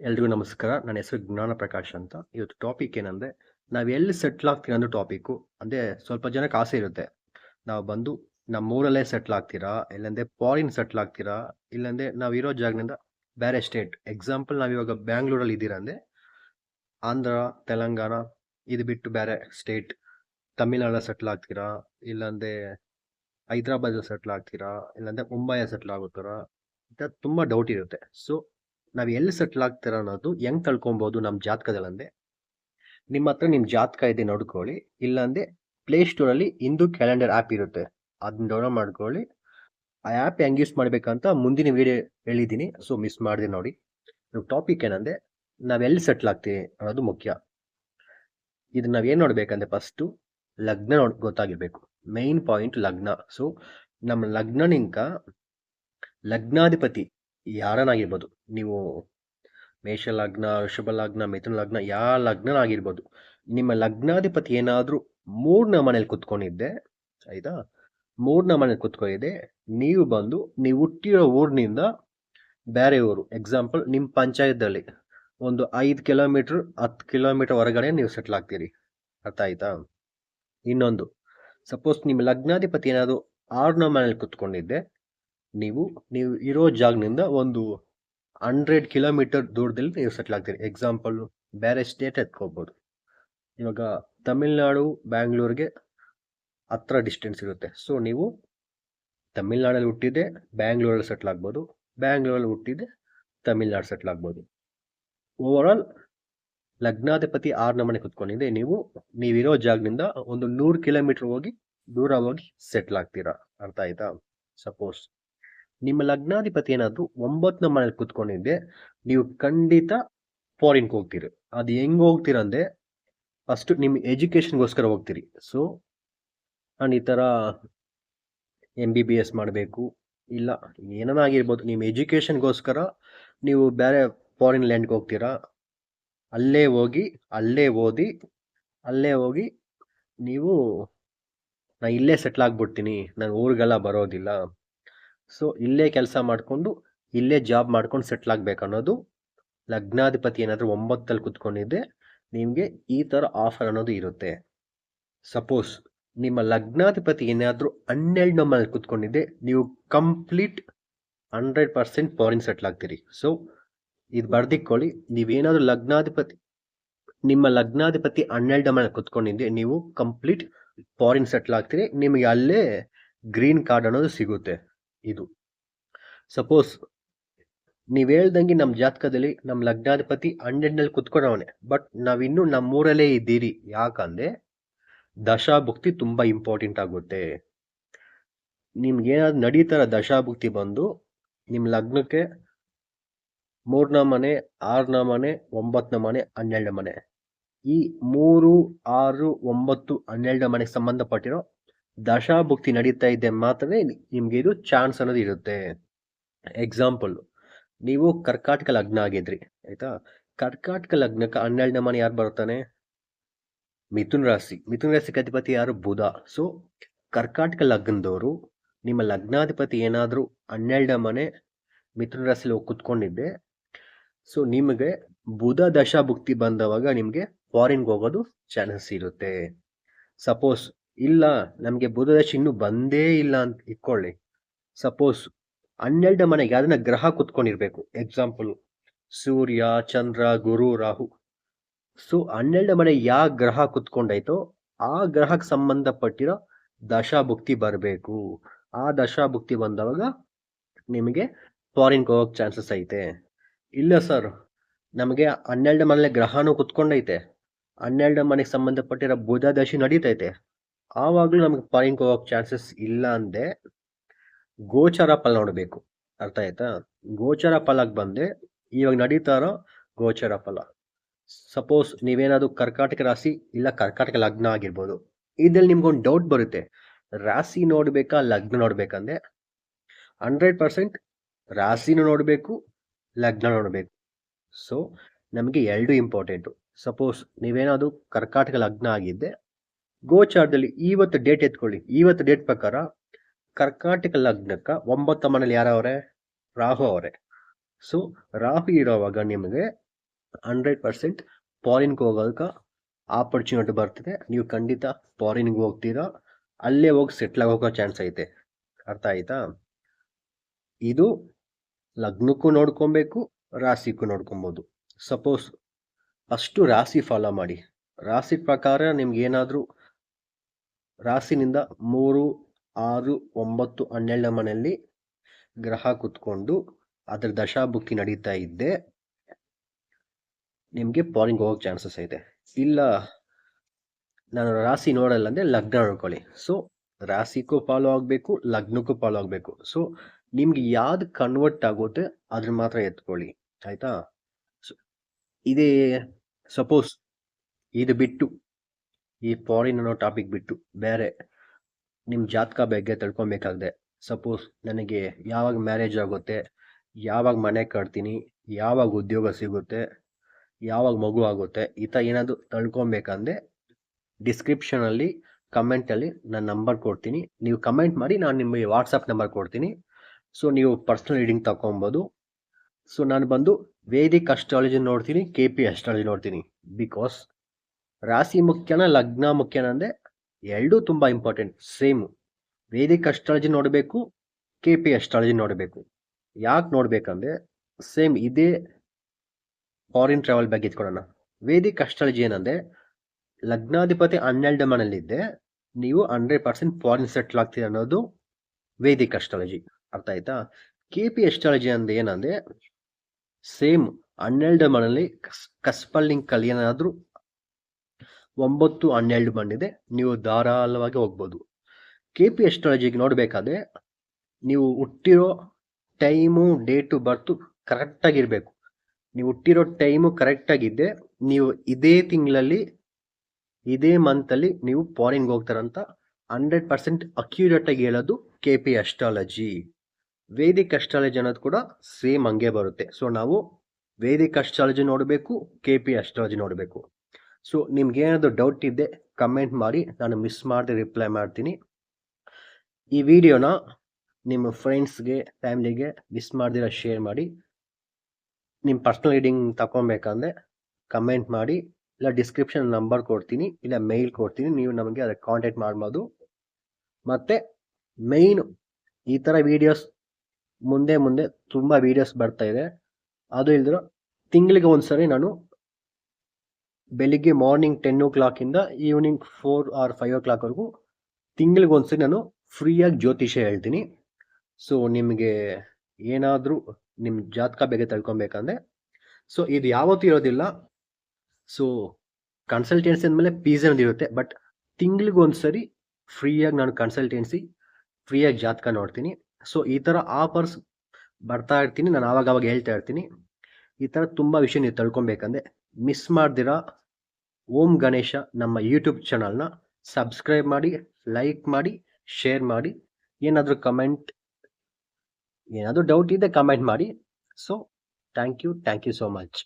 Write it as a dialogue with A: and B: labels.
A: ಎಲ್ರಿಗೂ ನಮಸ್ಕಾರ. ನನ್ನ ಹೆಸರು ಜ್ಞಾನ ಪ್ರಕಾಶ್ ಅಂತ. ಇವತ್ತು ಟಾಪಿಕ್ ಏನಂದ್ರೆ, ನಾವು ಎಲ್ಲಿ ಸೆಟ್ಲ್ ಆಗ್ತೀವಿ ಅಂದ್ರೆ ಟಾಪಿಕ್ಕು ಅಂದ್ರೆ ಸ್ವಲ್ಪ ಜನಕ್ಕೆ ಆಸೆ ಇರುತ್ತೆ. ನಾವು ಬಂದು ನಮ್ಮ ಊರಲ್ಲೇ ಸೆಟ್ಲ್ ಆಗ್ತೀರಾ? ಇಲ್ಲಂದ್ರೆ ಫಾರಿನ್ ಸೆಟ್ಲ್ ಆಗ್ತೀರಾ? ಇಲ್ಲಂದ್ರೆ ನಾವು ಇರೋ ಜಾಗದಿಂದ ಬೇರೆ ಸ್ಟೇಟ್ ಎಕ್ಸಾಂಪಲ್ ನಾವು ಇವಾಗ ಬ್ಯಾಂಗ್ಳೂರಲ್ಲಿ ಇದ್ದೀರಾ ಅಂದ್ರೆ, ಆಂಧ್ರ, ತೆಲಂಗಾಣ, ಇದು ಬಿಟ್ಟು ಬೇರೆ ಸ್ಟೇಟ್ ತಮಿಳ್ನಾಡ ಸೆಟ್ಲ್ ಆಗ್ತೀರಾ? ಇಲ್ಲಂದ್ರೆ ಹೈದ್ರಾಬಾದ್ ಸೆಟ್ಲ್ ಆಗ್ತೀರಾ? ಇಲ್ಲಾಂದರೆ ಮುಂಬೈ ಸೆಟ್ಲ್ ಆಗುತ್ತೀರಾ ಅಂತ ತುಂಬಾ ಡೌಟ್ ಇರುತ್ತೆ. ಸೊ ನಾವು ಎಲ್ಲಿ ಸೆಟ್ಲ್ ಆಗ್ತೀರ ಅನ್ನೋದು ಹೆಂಗೆ ತಳ್ಕೊಬೋದು ನಮ್ಮ ಜಾತಕದಲ್ಲಂದೆ. ನಿಮ್ಮ ಹತ್ರ ನಿಮ್ಮ ಜಾತಕ ಇದೆ ನೋಡ್ಕೊಳ್ಳಿ. ಇಲ್ಲಾಂದ್ರೆ ಪ್ಲೇ ಸ್ಟೋರಲ್ಲಿ ಹಿಂದೂ ಕ್ಯಾಲೆಂಡರ್ ಆ್ಯಪ್ ಇರುತ್ತೆ. ಅದನ್ನ ಡೌನ್ಲೋಡ್ ಮಾಡ್ಕೊಳ್ಳಿ. ಆ ಆ್ಯಪ್ ಹೆಂಗ್ ಯೂಸ್ ಮಾಡಬೇಕಂತ ಮುಂದಿನ ವಿಡಿಯೋ ಹೇಳಿದ್ದೀನಿ ಸೊ ಮಿಸ್ ಮಾಡಿದೆ ನೋಡಿ. ಟಾಪಿಕ್ ಏನಂದ್ರೆ ನಾವೆಲ್ಲಿ ಸೆಟ್ಲ್ ಆಗ್ತೀವಿ ಅನ್ನೋದು ಮುಖ್ಯ. ಇದು ನಾವೇನು ನೋಡ್ಬೇಕಂದ್ರೆ ಫಸ್ಟು ಲಗ್ನ ನೋಡ್ ಗೊತ್ತಾಗಿರ್ಬೇಕು. ಮೈನ್ ಪಾಯಿಂಟ್ ಲಗ್ನ. ಸೊ ನಮ್ಮ ಲಗ್ನನಿಂಕ ಲಗ್ನಾಧಿಪತಿ ಯಾರನ್ನಾಗಿರ್ಬೋದು? ನೀವು ಮೇಷ ಲಗ್ನ ಋಷಭ ಲಗ್ನ ಮಿಥುನ ಲಗ್ನ ಯಾವ ಲಗ್ನನಾಗಿರ್ಬೋದು ನಿಮ್ಮ ಲಗ್ನಾಧಿಪತಿ ಏನಾದರೂ ಮೂರನೇ ಮನೇಲಿ ಕುತ್ಕೊಂಡಿದ್ದೆ, ಆಯಿತಾ? ಮೂರನೇ ಮನೇಲಿ ಕುತ್ಕೊಂಡಿದ್ದೆ, ನೀವು ಬಂದು, ನೀವು ಹುಟ್ಟಿರೋ ಊರಿನಿಂದ ಬೇರೆ ಊರು. ಎಕ್ಸಾಂಪಲ್ ನಿಮ್ಮ ಪಂಚಾಯತ್ದಲ್ಲಿ ಒಂದು ಐದು ಕಿಲೋಮೀಟ್ರ್, ಹತ್ತು ಕಿಲೋಮೀಟರ್ ಹೊರಗಡೆ ನೀವು ಸೆಟ್ಲ್ ಆಗ್ತೀರಿ. ಅರ್ಥ ಆಯ್ತಾ? ಇನ್ನೊಂದು ಸಪೋಸ್ ನಿಮ್ಮ ಲಗ್ನಾಧಿಪತಿ ಏನಾದರೂ ಆರನೇ ಮನೇಲಿ ಕುತ್ಕೊಂಡಿದ್ದೆ ನೀವು ನೀವು ಇರೋ ಜಾಗನಿಂದ ಒಂದು ಹಂಡ್ರೆಡ್ ಕಿಲೋಮೀಟರ್ ದೂರದಲ್ಲಿ ನೀವು ಸೆಟ್ಲ್ ಆಗ್ತೀರಿ. ಎಕ್ಸಾಂಪಲ್ ಬೇರೆ ಸ್ಟೇಟ್ ಎತ್ಕೋಬೋದು. ಇವಾಗ ತಮಿಳ್ನಾಡು, ಬ್ಯಾಂಗ್ಳೂರಿಗೆ ಹತ್ರ ಡಿಸ್ಟೆನ್ಸ್ ಇರುತ್ತೆ. ಸೊ ನೀವು ತಮಿಳ್ನಾಡಲ್ಲಿ ಹುಟ್ಟಿದ್ದೆ ಬ್ಯಾಂಗ್ಳೂರಲ್ಲಿ ಸೆಟ್ಲ್ ಆಗ್ಬೋದು. ಬ್ಯಾಂಗ್ಳೂರಲ್ಲಿ ಹುಟ್ಟಿದ್ದೆ ತಮಿಳ್ನಾಡು ಸೆಟ್ಲ್ ಆಗ್ಬೋದು. ಓವರ್ ಆಲ್ ಲಗ್ನಾಧಿಪತಿ ಆರ್ನ ಮನೆ ಕುತ್ಕೊಂಡಿದ್ದೆ ನೀವು, ನೀವಿರೋ ಜಾಗದಿಂದ ಒಂದು ನೂರು ಕಿಲೋಮೀಟರ್ ಹೋಗಿ, ದೂರ ಹೋಗಿ ಸೆಟ್ಲ್ ಆಗ್ತೀರಾ ಅರ್ಥ ಆಯ್ತಾ? ಸಪೋಸ್ ನಿಮ್ಮ ಲಗ್ನಾಧಿಪತಿ ಏನಾದ್ರು ಒಂಬತ್ತನೇ ಮನೇಲಿ ಕುತ್ಕೊಂಡಿದ್ದೆ ನೀವು ಖಂಡಿತ ಫಾರಿನ್ಗೆ ಹೋಗ್ತೀರಿ. ಅದು ಹೆಂಗ್ ಹೋಗ್ತೀರ ಅಂದ್ರೆ ಫಸ್ಟ್ ನಿಮ್ಮ ಎಜುಕೇಷನ್ಗೋಸ್ಕರ ಹೋಗ್ತೀರಿ. ಸೊ ನಾನು ಈ ಥರ ಎಂ ಬಿ ಬಿ ಎಸ್ ಮಾಡಬೇಕು, ಇಲ್ಲ ಏನಾಗಿರ್ಬೋದು ನಿಮ್ಮ ಎಜುಕೇಷನ್ಗೋಸ್ಕರ ನೀವು ಬೇರೆ ಫಾರಿನ್ ಲ್ಯಾಂಡ್ಗೆ ಹೋಗ್ತೀರಾ? ಅಲ್ಲೇ ಹೋಗಿ, ಅಲ್ಲೇ ಓದಿ, ಅಲ್ಲೇ ಹೋಗಿ ನೀವು, ನಾ ಇಲ್ಲೇ ಸೆಟ್ಲ್ ಆಗ್ಬಿಡ್ತೀನಿ. ನಾನು ಊರಿಗೆಲ್ಲ ಬರೋದಿಲ್ಲ. ಸೊ, ಇಲ್ಲೇ ಕೆಲಸ ಮಾಡಿಕೊಂಡು, ಇಲ್ಲೇ ಜಾಬ್ ಮಾಡ್ಕೊಂಡು ಸೆಟ್ಲ್ ಆಗಬೇಕು ಅನ್ನೋದು, ಲಗ್ನಾಧಿಪತಿ ಏನಾದರೂ ಒಂಬತ್ತಲ್ಲಿ ಕುತ್ಕೊಂಡಿದ್ದೆ ನಿಮಗೆ ಈ ಥರ ಆಫರ್ ಅನ್ನೋದು ಇರುತ್ತೆ. ಸಪೋಸ್, ನಿಮ್ಮ ಲಗ್ನಾಧಿಪತಿ ಏನಾದರೂ ಹನ್ನೆರಡು ನಂಬರಲ್ಲಿ ಕುತ್ಕೊಂಡಿದ್ದೆ ನೀವು complete hundred percent foreign settle ಆಗ್ತೀರಿ. So, ಇದು ಬರ್ದಿಕ್ಕೊಳ್ಳಿ, ನೀವೇನಾದರೂ ಲಗ್ನಾಧಿಪತಿ, ನಿಮ್ಮ ಲಗ್ನಾಧಿಪತಿ ಹನ್ನೆರಡು ಮನೆ ಕುತ್ಕೊಂಡಿದ್ದೆ ನೀವು ಕಂಪ್ಲೀಟ್ ಫಾರಿನ್ ಸೆಟ್ಲ್ ಆಗ್ತೀರಿ, ನಿಮಗೆ ಅಲ್ಲೇ ಗ್ರೀನ್ ಕಾರ್ಡ್ ಅನ್ನೋದು ಸಿಗುತ್ತೆ. ಇದು. ಸಪೋಸ್ ನೀವು ಹೇಳ್ದಂಗೆ ನಮ್ಮ ಜಾತಕದಲ್ಲಿ ನಮ್ಮ ಲಗ್ನಾಧಿಪತಿ ಹಂಡ್ರೆಡ್ನಲ್ಲಿ ಕುತ್ಕೊಂಡವನೆ ಬಟ್ ನಾವಿನ್ನು ನಮ್ಮೂರಲ್ಲೇ ಇದ್ದೀರಿ. ಯಾಕಂದ್ರೆ ದಶಾಭುಕ್ತಿ ತುಂಬಾ ಇಂಪಾರ್ಟೆಂಟ್ ಆಗುತ್ತೆ. ನಿಮ್ಗೆ ಏನಾದ್ರು ನಡೀತಾರ ದಶಾಭುಕ್ತಿ ಬಂದು ನಿಮ್ಮ ಲಗ್ನಕ್ಕೆ ಮೂರನ ಮನೆ, ಆರನ ಮನೆ ಒಂಬತ್ತನ ಮನೆ, ಹನ್ನೆರಡನ ಮನೆ. ಈ ಮೂರು, ಆರು, ಒಂಬತ್ತು, ಹನ್ನೆರಡನ ಮನೆಗೆ ಸಂಬಂಧಪಟ್ಟಿರೋ ದಶಾಭುಕ್ತಿ ನಡೀತಾ ಇದ್ದೆ ಮಾತ್ರವೇ ನಿಮಗೆ ಇದು ಚಾನ್ಸ್ ಅನ್ನೋದು ಇರುತ್ತೆ. ಎಕ್ಸಾಂಪಲ್ ನೀವು ಕರ್ಕಾಟಕ ಲಗ್ನ ಆಗಿದ್ರಿ, ಆಯ್ತಾ? ಕರ್ಕಾಟಕ ಲಗ್ನಕ್ಕೆ ಹನ್ನೆರಡನೇ ಮನೆ ಯಾರು ಬರ್ತಾನೆ ಮಿಥುನ್ ರಾಶಿ. ಮಿಥುನ್ ರಾಶಿ ಅಧಿಪತಿ ಯಾರು? ಬುಧ. ಸೊ ಕರ್ಕಾಟಕ ಲಗ್ನದವರು ನಿಮ್ಮ ಲಗ್ನಾಧಿಪತಿ ಏನಾದರೂ ಹನ್ನೆರಡನೇ ಮನೆ ಮಿಥುನ ರಾಶಿಲಿ ಹೋಗಿ ಕುತ್ಕೊಂಡಿದ್ದೆ ಸೊ ನಿಮಗೆ ಬುಧ ದಶಾಭುಕ್ತಿ ಬಂದವಾಗ ನಿಮಗೆ ಫಾರಿನ್ಗೆ ಹೋಗೋದು ಚಾನ್ಸಸ್ ಇರುತ್ತೆ. ಸಪೋಸ್ ಇಲ್ಲ, ನಮಗೆ ಬುಧದಶಿ ಇನ್ನೂ ಬಂದೇ ಇಲ್ಲ ಅಂತ ಇಟ್ಕೊಳ್ಳಿ. ಸಪೋಸ್ ಹನ್ನೆರಡು ಮನೆಗೆ ಅದನ್ನ ಗ್ರಹ ಕುತ್ಕೊಂಡಿರ್ಬೇಕು. ಎಕ್ಸಾಂಪಲ್ ಸೂರ್ಯ, ಚಂದ್ರ, ಗುರು, ರಾಹು. ಸೊ ಹನ್ನೆರಡು ಮನೆ ಯಾವ ಗ್ರಹ ಕುತ್ಕೊಂಡೈತೋ, ಆ ಗ್ರಹಕ್ಕೆ ಸಂಬಂಧಪಟ್ಟಿರೋ ದಶಾಭುಕ್ತಿ ಬರಬೇಕು. ಆ ದಶಾಭುಕ್ತಿ ಬಂದವಾಗ ನಿಮಗೆ ಫಾರಿನ್ಗೆ ಹೋಗೋಕ್ಕೆ ಚಾನ್ಸಸ್ ಐತೆ. ಇಲ್ಲ ಸರ್ ನಮಗೆ ಹನ್ನೆರಡು ಮನೇಲಿ ಗ್ರಹನೂ ಕುತ್ಕೊಂಡೈತೆ. ಹನ್ನೆರಡು ಮನೆಗೆ ಸಂಬಂಧಪಟ್ಟಿರೋ ಬುಧ ದಶಿ ನಡೀತೈತೆ. ಆವಾಗಲೂ ನಮಗೆ ಫಾರಿನ್ಗೆ ಹೋಗೋಕೆ ಚಾನ್ಸಸ್ ಇಲ್ಲ ಅಂದೆ ಗೋಚರ ಫಲ ನೋಡಬೇಕು. ಅರ್ಥ ಆಯ್ತಾ? ಗೋಚರ ಫಲಕ್ಕೆ ಬಂದೆ, ಇವಾಗ ನಡೀತಾರ ಗೋಚರ ಫಲ. ಸಪೋಸ್ ನೀವೇನಾದರೂ ಕರ್ಕಾಟಕ ರಾಶಿ ಇಲ್ಲ ಕರ್ಕಾಟಕ ಲಗ್ನ ಆಗಿರ್ಬೋದು, ಇದ್ರಲ್ಲಿ ನಿಮ್ಗೊಂದು ಡೌಟ್ ಬರುತ್ತೆ. ರಾಶಿ ನೋಡಬೇಕಾ, ಲಗ್ನ ನೋಡ್ಬೇಕಂದ್ರೆ ಹಂಡ್ರೆಡ್ ಪರ್ಸೆಂಟ್ ರಾಶಿನೂ ನೋಡಬೇಕು, ಲಗ್ನ ನೋಡಬೇಕು. ಸೊ ನಮಗೆ ಎರಡು ಇಂಪಾರ್ಟೆಂಟು ಸಪೋಸ್ ನೀವೇನಾದರೂ ಕರ್ಕಾಟಕ ಲಗ್ನ ಆಗಿದ್ದೆ ಗೋಚಾರದಲ್ಲಿ ಇವತ್ತು ಡೇಟ್ ಎತ್ಕೊಳ್ಳಿ. ಇವತ್ತು ಡೇಟ್ ಪ್ರಕಾರ ಕರ್ಕಾಟಕ ಲಗ್ನಕ್ಕೆ ಒಂಬತ್ತ ಮನೇಲಿ ಯಾರವ್ರೆ? ರಾಹು ಅವರೇ. ಸೊ ರಾಹು ಇರೋವಾಗ ನಿಮಗೆ ಹಂಡ್ರೆಡ್ ಪರ್ಸೆಂಟ್ ಫಾರಿನ್ಗೆ ಹೋಗೋಕೆ ಆಪರ್ಚುನಿಟಿ ಬರ್ತಿದೆ. ನೀವು ಖಂಡಿತ ಫಾರಿನ್ಗೆ ಹೋಗ್ತೀರಾ? ಅಲ್ಲೇ ಹೋಗಿ ಸೆಟ್ಲ್ ಆಗೋಕೋ ಚಾನ್ಸ್ ಐತೆ. ಅರ್ಥ ಆಯ್ತಾ? ಇದು ಲಗ್ನಕ್ಕೂ ನೋಡ್ಕೊಬೇಕು, ರಾಶಿಗೂ ನೋಡ್ಕೊಬೋದು. ಸಪೋಸ್ ಫಸ್ಟು ರಾಶಿ ಫಾಲೋ ಮಾಡಿ. ರಾಶಿ ಪ್ರಕಾರ ನಿಮ್ಗೆ ಏನಾದರೂ ರಾಶಿನಿಂದ ಮೂರು, ಆರು, ಒಂಬತ್ತು, ಹನ್ನೆರಡನೇ ಮನೆಯಲ್ಲಿ ಗ್ರಹ ಕುತ್ಕೊಂಡು ಅದ್ರ ದಶಾ ಬುಕ್ಕಿ ನಡೀತಾ ಇದ್ದೆ. ನಿಮಗೆ ಫಾರಿನ್ಗೆ ಹೋಗೋ ಚಾನ್ಸಸ್ ಐತೆ ಇಲ್ಲ, ನಾನು ರಾಶಿ ನೋಡಲ್ಲ ಅಂದರೆ ಲಗ್ನ ನೋಡ್ಕೊಳ್ಳಿ. ಸೊ ರಾಶಿಗೂ ಫಾಲೋ ಆಗಬೇಕು, ಲಗ್ನಕ್ಕೂ ಫಾಲೋ ಆಗಬೇಕು. ಸೊ ನಿಮ್ಗೆ ಯಾವ್ದು ಕನ್ವರ್ಟ್ ಆಗುತ್ತೆ ಅದ್ರ ಮಾತ್ರ ಎತ್ಕೊಳ್ಳಿ. ಆಯ್ತಾ? ಇದೇ ಸಪೋಸ್ ಇದು ಬಿಟ್ಟು ಈ ಫಾರಿನ್ ಅನ್ನೋ ಟಾಪಿಕ್ ಬಿಟ್ಟು ಬೇರೆ ನಿಮ್ಮ ಜಾತಕ ಬಗ್ಗೆ ತಿಳ್ಕೊಬೇಕಾಗಿದೆ ಸಪೋಸ್ ನನಗೆ ಯಾವಾಗ ಮ್ಯಾರೇಜ್ ಆಗುತ್ತೆ, ಯಾವಾಗ ಮನೆ ಕಟ್ತೀನಿ, ಯಾವಾಗ ಉದ್ಯೋಗ ಸಿಗುತ್ತೆ, ಯಾವಾಗ ಮಗು ಆಗುತ್ತೆ, ಈ ಥರ ಏನಾದರೂ ತಳ್ಕೊಬೇಕಂದ್ರೆ ಡಿಸ್ಕ್ರಿಪ್ಷನಲ್ಲಿ ಕಮೆಂಟಲ್ಲಿ ನಾನು ನಂಬರ್ ಕೊಡ್ತೀನಿ. ನೀವು ಕಮೆಂಟ್ ಮಾಡಿ ನಾನು ನಿಮಗೆ ವಾಟ್ಸಪ್ ನಂಬರ್ ಕೊಡ್ತೀನಿ. ಸೊ ನೀವು ಪರ್ಸ್ನಲ್ ರೀಡಿಂಗ್ ತಗೊಬೋದು ಸೊ ನಾನು ಬಂದು ವೇದಿಕ್ ಅಸ್ಟ್ರಾಲಜಿ ನೋಡ್ತೀನಿ ಕೆ ಪಿ ಅಸ್ಟ್ರಾಲಜಿ ನೋಡ್ತೀನಿ. ಬಿಕಾಸ್ ರಾಶಿ ಮುಖ್ಯನ, ಲಗ್ನ ಮುಖ್ಯನ ಅಂದರೆ ಎರಡೂ ತುಂಬ ಇಂಪಾರ್ಟೆಂಟ್ ಸೇಮ್ ವೇದಿಕ್ ಅಸ್ಟ್ರಾಲಜಿ ನೋಡಬೇಕು ಕೆ ಪಿ ಅಸ್ಟ್ರಾಲಜಿ ನೋಡಬೇಕು. ಯಾಕೆ ನೋಡಬೇಕಂದ್ರೆ ಸೇಮ್ ಇದೇ ಫಾರಿನ್ ಟ್ರಾವೆಲ್ ಬಗ್ಗೆ ಇಟ್ಕೊಳ್ಳೋಣ ವೇದಿಕ್ ಅಸ್ಟ್ರಾಲಜಿ ಏನಂದರೆ ಲಗ್ನಾಧಿಪತಿ ಹನ್ನೆರಡು ಮನೆಯಲ್ಲಿದ್ದೆ, ನೀವು ಹಂಡ್ರೆಡ್ ಪರ್ಸೆಂಟ್ ಫಾರಿನ್ ಸೆಟ್ಲ್ ಆಗ್ತೀರ ಅನ್ನೋದು ವೇದಿಕ್ ಅಸ್ಟ್ರಾಲಜಿ ಅರ್ಥ ಆಯ್ತಾ? ಕೆ ಪಿ ಅಸ್ಟ್ರಾಲಜಿ ಅಂದ್ರೆ ಏನಂದ್ರೆ ಸೇಮ್ ಹನ್ನೆರಡು ಮನೆಯಲ್ಲಿ ಕಸ್ ಕಸ್ಪಲ್ಲಿಂಗ್ ಕಲ್ ಏನಾದರೂ ಒಂಬತ್ತು ಹನ್ನೆರಡು ಬಂದಿದೆ. ನೀವು ಧಾರಾಳವಾಗಿ ಹೋಗ್ಬೋದು. ಕೆ ಪಿ ಎಸ್ಟ್ರಾಲಜಿಗೆ ನೋಡಬೇಕಾದ್ರೆ ನೀವು ಹುಟ್ಟಿರೋ ಟೈಮು, ಡೇಟು, ಬರ್ತು ಕರೆಕ್ಟಾಗಿರಬೇಕು ನೀವು ಹುಟ್ಟಿರೋ ಟೈಮು ಕರೆಕ್ಟಾಗಿದ್ದೆ ನೀವು ಇದೇ ತಿಂಗಳಲ್ಲಿ, ಇದೇ ಮಂತಲ್ಲಿ ನೀವು ಫಾರಿನ್ಗೆ ಹೋಗ್ತಾರಂತ ಹಂಡ್ರೆಡ್ ಪರ್ಸೆಂಟ್ ಅಕ್ಯುರೇಟಾಗಿ ಹೇಳೋದು K P astrology Vedic astrology ಅನ್ನೋದು ಕೂಡ ಸೇಮ್ ಹಂಗೆ ಬರುತ್ತೆ. ಸೊ ನಾವು ವೇದಿಕ್ ಅಸ್ಟ್ರಾಲಜಿ ನೋಡಬೇಕು ಕೆ ಪಿ ಅಸ್ಟ್ರಾಲಜಿ ನೋಡಬೇಕು. ಸೊ ನಿಮ್ಗೇನಾದರೂ ಡೌಟ್ ಇದ್ದೆ ಕಮೆಂಟ್ ಮಾಡಿ, ನಾನು ಮಿಸ್ ಮಾಡದೆ ರಿಪ್ಲೈ ಮಾಡ್ತೀನಿ. ಈ ವಿಡಿಯೋನ ನಿಮ್ಮ ಫ್ರೆಂಡ್ಸ್ಗೆ ಫ್ಯಾಮಿಲಿಗೆ ಮಿಸ್ ಮಾಡ್ದಿರ ಶೇರ್ ಮಾಡಿ. ನಿಮ್ಮ ಪರ್ಸ್ನಲ್ ರೀಡಿಂಗ್ ತಗೊಬೇಕಂದ್ರೆ ಕಮೆಂಟ್ ಮಾಡಿ, ಇಲ್ಲ ಡಿಸ್ಕ್ರಿಪ್ಷನ್ ನಂಬರ್ ಕೊಡ್ತೀನಿ, ಇಲ್ಲ ಮೇಲ್ ಕೊಡ್ತೀನಿ, ನೀವು ನಮಗೆ ಅದಕ್ಕೆ ಕಾಂಟ್ಯಾಕ್ಟ್ ಮಾಡ್ಬೋದು. ಮತ್ತು ಮೇಯ್ನು ಈ ಥರ ವೀಡಿಯೋಸ್ ಮುಂದೆ ಮುಂದೆ ತುಂಬ ವೀಡಿಯೋಸ್ ಬರ್ತಾ ಇದೆ. ಅದು ಇಲ್ದಿರೋ ತಿಂಗಳಿಗೆ ಒಂದು ಸರಿ ನಾನು ಬೆಳಿಗ್ಗೆ ಮಾರ್ನಿಂಗ್ ಟೆನ್ ಓ ಕ್ಲಾಕಿಂದ ಈವ್ನಿಂಗ್ ಫೋರ್ ಆರ್ ಫೈವ್ ಓ ಕ್ಲಾಕ್ವರೆಗೂ ತಿಂಗಳಿಗೆ ಒಂದ್ಸರಿ ನಾನು ಫ್ರೀಯಾಗಿ ಜ್ಯೋತಿಷ್ಯ ಹೇಳ್ತೀನಿ. ಸೊ ನಿಮಗೆ ಏನಾದರೂ ನಿಮ್ಮ ಜಾತಕ ಬೇಗ ತಿಳ್ಕೊಬೇಕಂದ್ರೆ ಸೊ ಇದು ಯಾವತ್ತೂ ಇರೋದಿಲ್ಲ. ಸೊ ಕನ್ಸಲ್ಟೆನ್ಸಿ ಅಂದಮೇಲೆ ಪೀಸ್ ಅನ್ನೋದು ಇರುತ್ತೆ ಬಟ್ ತಿಂಗಳಿಗೊಂದ್ಸರಿ ಫ್ರೀಯಾಗಿ ನಾನು ಕನ್ಸಲ್ಟೆನ್ಸಿ ಫ್ರೀಯಾಗಿ ಜಾತಕ ನೋಡ್ತೀನಿ. ಸೊ ಈ ಥರ ಆಫರ್ಸ್ ಬರ್ತಾ ಇರ್ತೀನಿ, ನಾನು ಆವಾಗ ಆವಾಗ ಹೇಳ್ತಾ ಇರ್ತೀನಿ. ಈ ಥರ ತುಂಬ ವಿಷಯ ನೀವು ತಳ್ಕೊಬೇಕಂದ್ರೆ ಮಿಸ್ ಮಾಡ್ದಿರಾ ಓಂ ಗಣೇಶ ನಮ್ಮ ಯೂಟ್ಯೂಬ್ ಚಾನಲ್ನ ಸಬ್ಸ್ಕ್ರೈಬ್ ಮಾಡಿ ಲೈಕ್ ಮಾಡಿ ಶೇರ್ ಮಾಡಿ, ಏನಾದರೂ ಕಮೆಂಟ್ ಏನಾದರೂ ಡೌಟ್ ಇದೆ ಕಮೆಂಟ್ ಮಾಡಿ. So thank you thank you so much